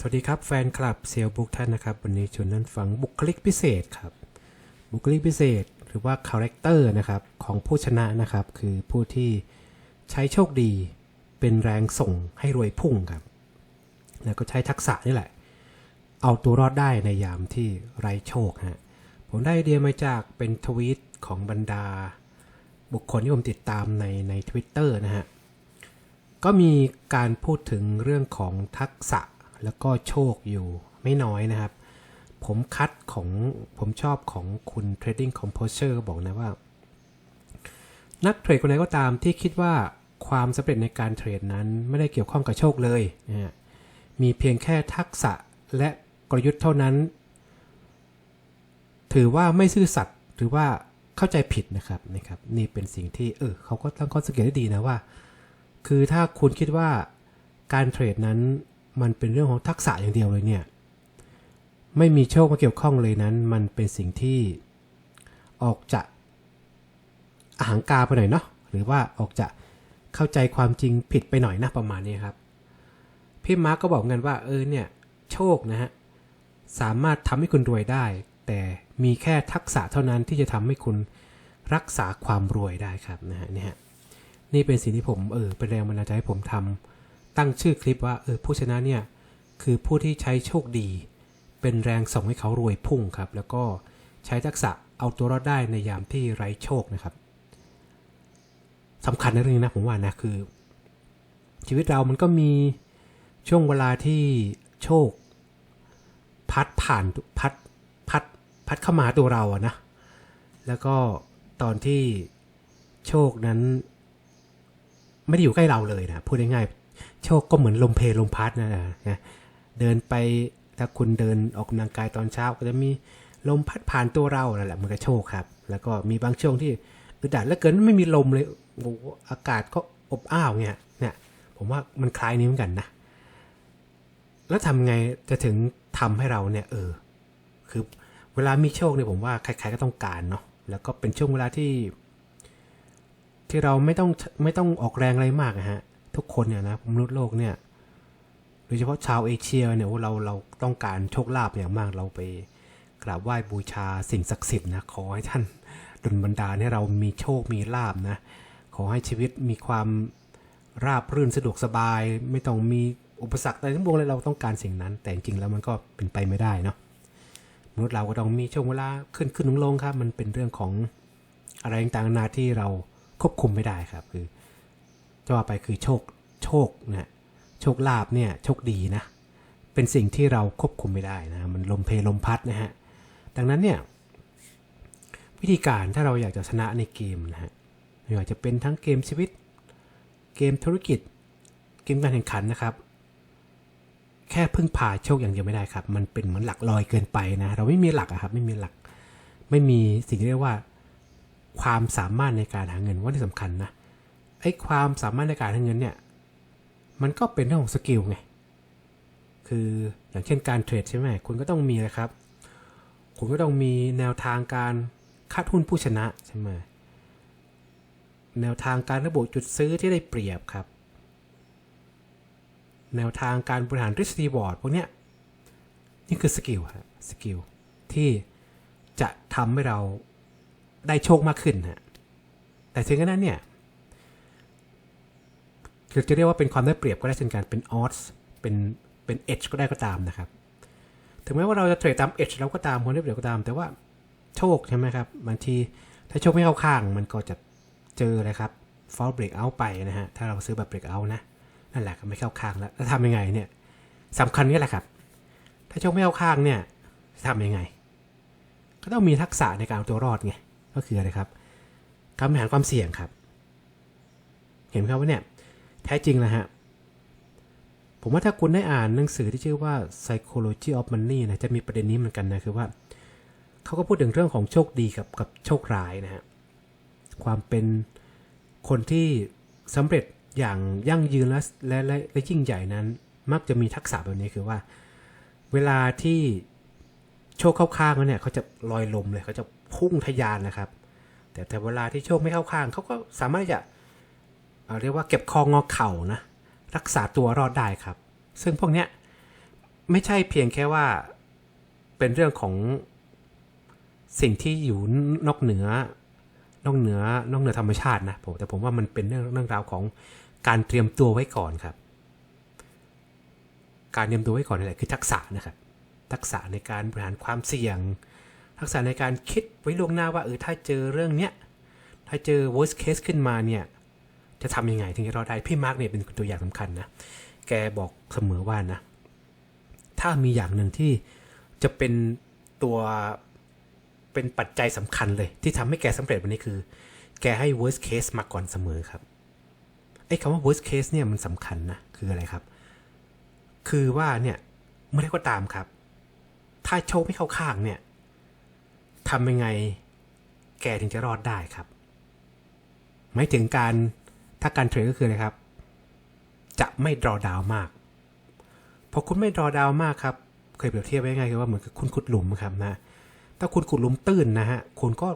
สวัสดีครับแฟนคลับเซลบุ๊กท่านนะครับ วันนี้ชวนนั่นฟังบุคลิกพิเศษครับ บุคลิกพิเศษหรือว่าคาแรคเตอร์นะครับของผู้ชนะนะครับ คือผู้ที่ใช้โชคดีเป็นแรงส่งให้รวยพุ่งครับ แล้วก็ใช้ทักษะนี่แหละ เอาตัวรอดได้ในยามที่ไร้โชคฮะผมได้ไอเดียมาจากเป็นทวีตของบรรดา บุคคลที่ผมติดตามในใน Twitter นะฮะก็มีการพูดถึงเรื่องของทักษะ แล้วก็โชคอยู่ไม่น้อยนะครับ ผมคัดของผมชอบของคุณ Trading Composer ก็บอกนะว่า นักเทรดคนไหนก็ตามที่คิดว่าความสำเร็จในการเทรดนั้นไม่ได้เกี่ยวข้องกับโชคเลยนะฮะมีเพียงแค่ทักษะและกลยุทธ์เท่านั้น ถือว่าไม่ซื่อสัตย์หรือว่าเข้าใจผิดนะครับนะครับ นี่เป็นสิ่งที่เออเขาก็ตั้งข้อสังเกตได้ดีนะว่า คือถ้าคุณคิดว่าการเทรดนั้น มันเป็นเรื่องของทักษะอย่างเดียวเลยเนี่ย ไม่มีโชคมาเกี่ยวข้องเลยนั้น มันเป็นสิ่งที่ออกจะอาหังกาไปหน่อยเนาะหรือว่าออกจะเข้าใจความจริงผิดไปหน่อยนะประมาณนี้ครับ พี่มาร์กก็บอกกันว่าเออเนี่ย โชคนะฮะสามารถทำให้คุณรวยได้ แต่มีแค่ทักษะเท่านั้นที่จะทำให้คุณรักษาความรวยได้ครับนะฮะนี่ฮะนี่เป็นสิ่งที่ผมเออเป็นแรงบันดาลใจให้ผมทำ ตั้งชื่อคลิปว่าเออผู้ชนะเนี่ยคือผู้ที่ใช้โชคดี เป็นแรงส่งให้เขารวยพุ่งครับ แล้วก็ใช้ทักษะเอาตัวรอดได้ในยามที่ไร้โชคนะครับสำคัญในเรื่องนี้นะผมว่านะคือ ชีวิตเรามันก็มีช่วงเวลาที่โชค พัดผ่านพัดพัดพัดเข้ามาหาตัวเราอะนะ แล้วก็ตอนที่โชคนั้น ไม่ได้อยู่ใกล้เราเลยนะพูดง่ายๆ โชคก็เหมือนลมเพลลมพัดนะนะเดินไปถ้าคุณเดินออกกำลังกายตอนเช้าก็จะมีลมพัดผ่านตัวเรานั่นแหละมันก็โชคครับ แล้วก็มีบางช่วงที่อึดอัดแล้วเกินไม่มีลมเลยโอ้อากาศก็อบอ้าวเนี่ยเนี่ยผมว่ามันคล้ายนี้เหมือนกันนะ แล้วทำไงจะถึงทำให้เราเนี่ย เออ คือเวลามีโชคเนี่ยผมว่าใครๆก็ต้องการเนาะแล้วก็เป็นช่วงเวลาที่ ที่เราไม่ต้องไม่ต้องออกแรงอะไรมากนะฮะ ทุกคนเนี่ยนะมนุษย์โลกเนี่ยโดยเฉพาะชาวเอเชียเนี่ยเราเราต้องการโชคลาภอย่างมากเราไปกราบไหว้บูชาสิ่งศักดิ์สิทธิ์นะขอให้ท่านดลบันดาลให้เรามีโชคมีลาบนะขอให้ชีวิตมีความราบรื่นสะดวกสบาย ไม่ต้องมีอุปสรรคอะไรทั้งปวงเลยเราต้องการสิ่งนั้น แต่จริงๆแล้วมันก็เป็นไปไม่ได้เนาะมนุษย์เราก็ต้องมีช่วงเวลาขึ้นขึ้นลงลงครับ มันเป็นเรื่องของอะไรต่างๆนาที่เราควบคุมไม่ได้ครับ คือ จะว่าไปคือโชคโชคนะโชคลาภเนี่ยโชคดีนะ เป็นสิ่งที่เราควบคุมไม่ได้นะ มันลมเพลลมพัดนะฮะ ดังนั้นเนี่ยวิธีการถ้าเราอยากจะชนะในเกมนะฮะไม่ว่าจะเป็นทั้งเกมชีวิต เกมธุรกิจ เกมการแข่งขันนะครับ แค่พึ่งพาโชคอย่างเดียวไม่ได้ครับ มันเป็นเหมือนหลักลอยเกินไปนะ เราไม่มีหลักอะครับ ไม่มีหลัก ไม่มีสิ่งที่เรียกว่า ความสามารถในการหาเงินว่าที่สำคัญนะ ไอ้ความสามารถในการหาเงินเนี่ย มันก็เป็นเรื่องของสกิลไง คืออย่างเช่นการเทรดใช่ไหมคุณก็ต้องมีนะครับ คุณก็ต้องมีแนวทางการคาดหุ้นผู้ชนะใช่ไหมแนวทางการระบุจุดซื้อที่ได้เปรียบครับ แนวทางการบริหาร risk reward พวกเนี้ยนี่คือสกิลฮะสกิลที่จะทำให้เราได้โชคมากขึ้นฮะแต่ถึงขนาดนั้นเนี่ย คือจะเรียกว่าเป็นความได้เปรียบก็ได้เช่นกันเป็น odds เป็นเป็น edge ก็ได้ก็ตามนะครับ ถึงแม้ว่าเราจะเทรดตาม edge เราก็ตามความได้เปรียบก็ตาม แต่ว่าโชคใช่ไหมครับบางทีถ้าโชคไม่เข้าข้างมันก็จะเจอเลยครับ fall break out ไปนะฮะถ้าเราซื้อแบบ break out นะนั่นแหละก็ไม่เข้าข้างแล้วแล้วทำยังไงเนี่ยสำคัญนี่แหละครับ ถ้าโชคไม่เข้าข้างเนี่ยจะทำยังไง ก็ต้องมีทักษะในการเอาตัวรอดไงก็คืออะไรครับการบริหารความเสี่ยงครับ เห็นไหมครับว่าเนี่ย แท้จริงนะฮะ ผมว่าถ้าคุณได้อ่านหนังสือที่ชื่อว่า psychology of money นะจะมีประเด็นนี้เหมือนกันนะ คือว่า เขาก็พูดถึงเรื่องของโชคดีกับกับโชคร้ายนะฮะ ความเป็นคนที่สำเร็จอย่างยั่งยืนและและและและยิ่งใหญ่นั้น มักจะมีทักษะแบบนี้คือว่า เวลาที่โชคเข้าข้างแล้วเนี่ยเขาจะลอยลมเลยเขาจะพุ่งทะยานนะครับ แต่แต่เวลาที่โชคไม่เข้าข้างเขาก็สามารถจะ เอ่อเรียกว่าเก็บคองอเข่านะรักษาตัวรอดได้ครับ ซึ่งพวกเนี้ยไม่ใช่เพียงแค่ว่าเป็นเรื่องของสิ่งที่อยู่นอกเหนือนอกเหนือนอกเหนือธรรมชาตินะผมแต่ผมว่ามันเป็นเรื่องเรื่องราวของการเตรียมตัวไว้ก่อนครับ การเตรียมตัวไว้ก่อนนี่แหละคือทักษะนะครับ ทักษะในการบริหารความเสี่ยง ทักษะในการคิดไว้ล่วงหน้าว่าเออถ้าเจอเรื่องเนี้ยถ้าเจอ worst case ขึ้นมาเนี่ย จะทำยังไงถึงจะรอดได้พี่มาร์กเนี่ยเป็นตัวอย่างสำคัญนะแกบอกเสมอว่านะถ้ามีอย่างหนึ่งที่จะเป็นตัวเป็นปัจจัยสำคัญเลย ที่ทำให้แกสำเร็จวันนี้คือ แกให้ worst case มาก่อนเสมอครับไอ้คำว่า worst case เนี่ยมันสำคัญนะคืออะไรครับ คือว่าเนี่ยเมื่อไรก็ตามครับ ถ้าโชคไม่เข้าข้างเนี่ยทำยังไงแกถึงจะรอดได้ครับ หมายถึงการ ถ้าการเทรดก็คืออะไรครับ จะไม่ดรอดาวมากพอคุณไม่ดรอดาวมากครับ เคยเปรียบเทียบไว้ง่ายคือว่าเหมือนกับคุณขุดหลุมครับนะ ถ้าคุณขุดหลุมตื้นนะฮะ คุณก็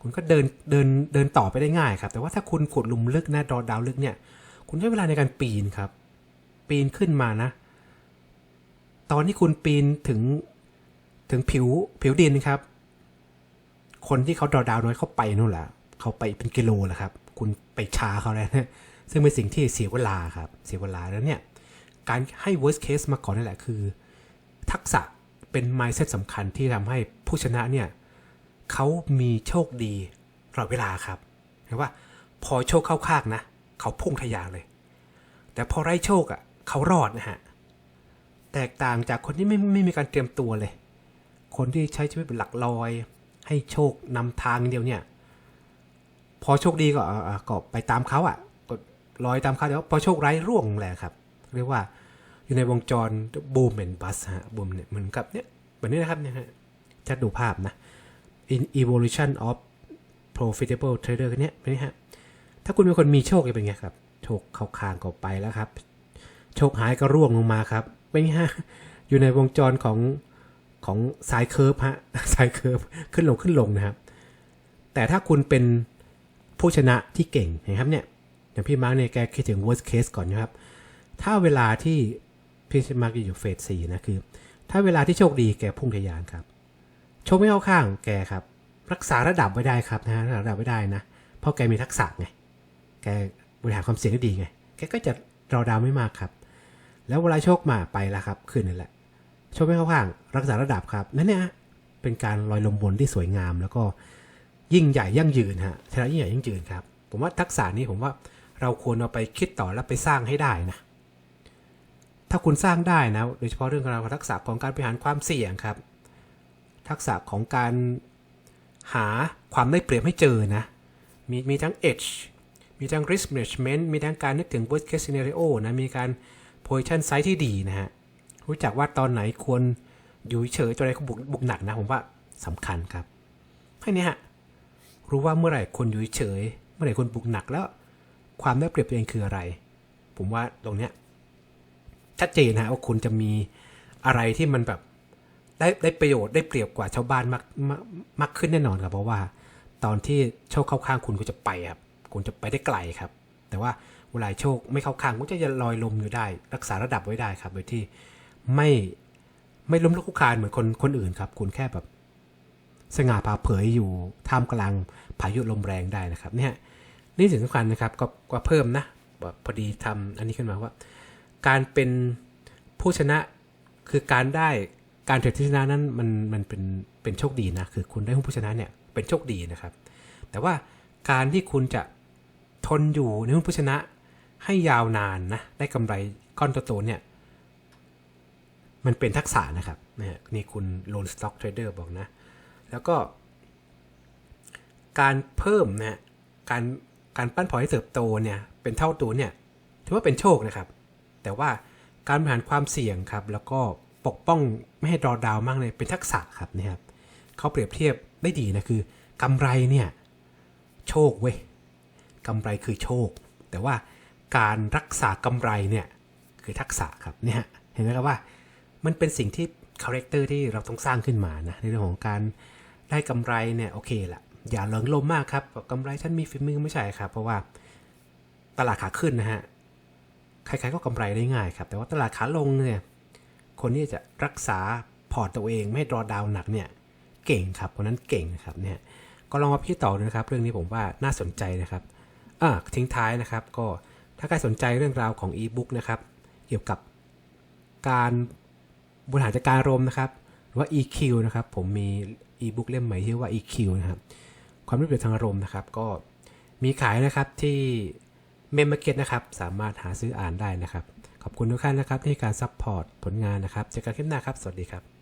คุณก็เดินเดินเดินต่อไปได้ง่ายครับ แต่ว่าถ้าคุณขุดหลุมลึกนะดรอดาวลึกเนี่ย คุณใช้เวลาในการปีนครับ ปีนขึ้นมานะ ตอนที่คุณปีนถึงถึงผิวผิวดินครับ คนที่เขาดรอดาวน้อยเขาไปนู่นแหละเขาไปเป็นกิโลแหละครับ คุณไปช้าเขาแล้วนะซึ่งเป็นสิ่งที่เสียเวลาครับ เสียเวลาแล้วเนี่ย การให้ worst case มาก่อนนั่นแหละคือ ทักษะเป็น mindset สำคัญที่ทำให้ผู้ชนะเนี่ยเขามีโชคดีตลอดเวลาครับเห็นว่าพอโชคเข้าข้างนะ เขาพุ่งทะยานเลย แต่พอไร้โชคอะเขารอดนะฮะ แตกต่างจากคนที่ไม่ไม่มีการเตรียมตัวเลย คนที่ใช้ชีวิตเป็นหลักลอย ให้โชคนำทางอย่างเดียวเนี่ย พอโชคดีก็ก็ไปตามเขาอะก็ลอยตามเขาเดี๋ยวพอโชคร้ายร่วงแหละครับ เรียกว่าอยู่ในวงจรบูมแอนบัสฮะบูมเนี่ยเหมือนกับเนี่ยแบบนี้นะครับเนี่ยฮะจะดูภาพนะ in evolution of profitable trader กันเนี้ยเป็นไงฮะถ้าคุณเป็นคนมีโชคจะเป็นไงครับโชคเข้าคางก็ไปแล้วครับ โชคหายก็ร่วงลงมาครับเป็นไงฮะอยู่ในวงจรของของสายเคิร์ฟฮะสายเคิร์ฟขึ้นลงขึ้นลงนะครับ แต่ถ้าคุณเป็น ผู้ชนะที่เก่งนะครับเนี่ยอย่างพี่มาร์กเนี่ยแกคิดถึง worst case ก่อนนะครับ ถ้าเวลาที่พี่มาร์กอยู่เฟสสี่นะคือ ถ้าเวลาที่โชคดีแกพุ่งทะยานครับโชคไม่เข้าข้างแกครับ รักษาระดับไว้ได้ครับนะรักษาระดับไว้ได้นะ เพราะแกมีทักษะไงแกบริหารความเสี่ยงได้ดีไงแกก็จะรอดาวไม่มากครับ แล้วเวลาโชคมาไปล้วครับคืนนั่นแหละโชคไม่เข้าข้าง รักษาระดับครับนั่นเนี่ยเป็นการลอยลมบนที่สวยงามแล้วก็ ยิ่งใหญ่ยั่งยืนฮะชนะยิ่งใหญ่ยั่งยืนครับ ผมว่าทักษะนี้ผมว่าเราควรเอาไปคิดต่อแล้วไปสร้างให้ได้นะถ้าคุณสร้างได้นะ โดยเฉพาะเรื่องราวของทักษะของการบริหารความเสี่ยงครับ ทักษะของการหาความได้เปรียบให้เจอนะ มีมีทั้ง edge มีทั้ง risk management มีทั้งการนึกถึง worst case scenario นะ มีการ position size ที่ดีนะฮะ รู้จักว่าตอนไหนควรอยู่เฉยตอนไหนควรบุกบุกหนักนะ ผมว่าสำคัญครับแค่นี้ฮะ รู้ว่าเมื่อไหร่ควรอยู่เฉย เมื่อไหร่ควรบุกหนักแล้ว ความได้เปรียบตัวเองคืออะไร ผมว่าตรงเนี้ยชัดเจนนะฮะว่าคุณจะมีอะไรที่มันแบบได้ได้ประโยชน์ได้เปรียบกว่าชาวบ้านมากมากมากขึ้นแน่นอนครับ เพราะว่า ตอนที่โชคเข้าข้างคุณก็จะไปครับ คุณจะไปได้ไกลครับ แต่ว่าเวลาโชคไม่เข้าข้างคุณจะลอยลมอยู่ได้ รักษาระดับไว้ได้ครับ โดยที่ไม่ไม่ล้มลุกคลุกคลานเหมือนคนคนอื่นครับ คุณแค่แบบ สง่าผ่าเผยอยู่ท่ามกลางพายุลมแรงได้นะครับเนี่ยนี่สิ่งสำคัญนะครับก็ก็เพิ่มนะพอดีทำอันนี้ขึ้นมาว่า การเป็นผู้ชนะคือการได้การเทรดที่ชนะนั้นมันมันเป็นเป็นโชคดีนะคือคุณได้หุ้นผู้ชนะเนี่ยเป็นโชคดีนะครับ แต่ว่าการที่คุณจะทนอยู่ในหุ้นผู้ชนะให้ยาวนานนะได้กำไรก้อนโตๆเนี่ยมันเป็นทักษะนะครับนี่คุณโลนสต็อกเทรดเดอร์บอกนะ แล้วก็การเพิ่มนะการการปั้นพอร์ตให้เติบโตเนี่ยเป็นเท่าตัวเนี่ยถือว่าเป็นโชคนะครับ แต่ว่าการบริหารความเสี่ยงครับ แล้วก็ปกป้องไม่ให้ดรอดาวมากเลยเป็นทักษะครับนะครับเขาเปรียบเทียบได้ดีนะคือกำไรเนี่ยโชคเว้ยกำไรคือโชค แต่ว่าการรักษากำไรเนี่ยคือทักษะครับเนี่ยเห็นไหมครับว่า มันเป็นสิ่งที่คาแรคเตอร์ที่เราต้องสร้างขึ้นมานะในเรื่องของการ ได้กำไรเนี่ยโอเคละอย่าเลิงลมมากครับกำไรฉันมีฝีมือไม่ใช่ครับ เพราะว่าตลาดขาขึ้นนะฮะใครๆก็กำไรได้ง่ายครับ แต่ว่าตลาดขาลงเนี่ยคนที่จะรักษาพอร์ตตัวเองไม่ให้ดรอดาวหนักเนี่ยเก่งครับคนนั้นเก่งนะครับเนี่ยก็ลองมาพี่ต่อดูนะครับ เรื่องนี้ผมว่าน่าสนใจนะครับอ่าทิ้งท้ายนะครับ ก็ถ้าใครสนใจเรื่องราวของอีบุ๊กนะครับเกี่ยวกับการบริหารจัดการอารมณ์นะครับ หรือว่า EQ นะครับ ผมมี อีบุ๊กเล่มใหม่ที่เรียกว่า EQ นะครับ ความรู้เกี่ยวทางอารมณ์นะครับ ก็มีขายนะครับที่เมมเบอร์เก็ตนะครับ สามารถหาซื้ออ่านได้นะครับ ขอบคุณทุกท่านนะครับที่ให้การซัพพอร์ตผลงานนะครับเจอกันคลิปหน้าครับ สวัสดีครับ